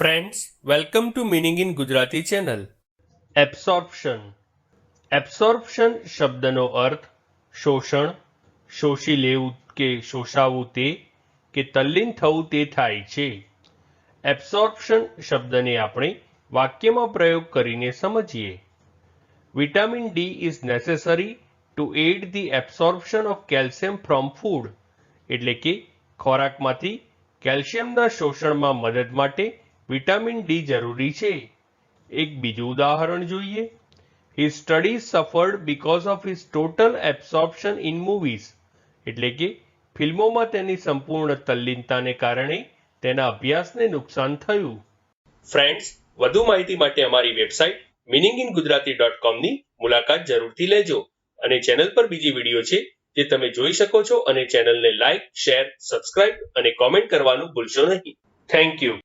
Friends welcome to meaning in Gujarati channel absorption absorption શબ્દનો અર્થ શોષણ, શોષી લેવું કે શોષાવું તે, કે તલ્લીન થવું તે થાય છે. એબ્સોર્પ્શન શબ્દને આપણે વાક્યમાં પ્રયોગ કરીને સમજીએ. Vitamin D is necessary to add the absorption of calcium from food એટલે કે ખોરાકમાંથી કેલ્શિયમના શોષણમાં મદદ માટે વિટામિન ડી જરૂરી છે. એક બીજું ઉદાહરણ જોઈએ. His studies suffered because of his total absorption in movies. એટલે કે ફિલ્મોમાં તેની સંપૂર્ણ તલ્લીનતાને કારણે તેના અભ્યાસને નુકસાન થયું. ફ્રેન્ડ્સ વધુ માહિતી માટે અમારી website meaning in Gujarati dot કોમની મુલાકાત જરૂરથી લેજો. અને ચેનલ પર બીજી વીડિયો છે જે તમે જોઈ શકો છો અને ચેનલને લાઇક શેર સબસ્ક્રાઇબ અને કોમેન્ટ કરવાનું ભૂલશો નહીં. Thank you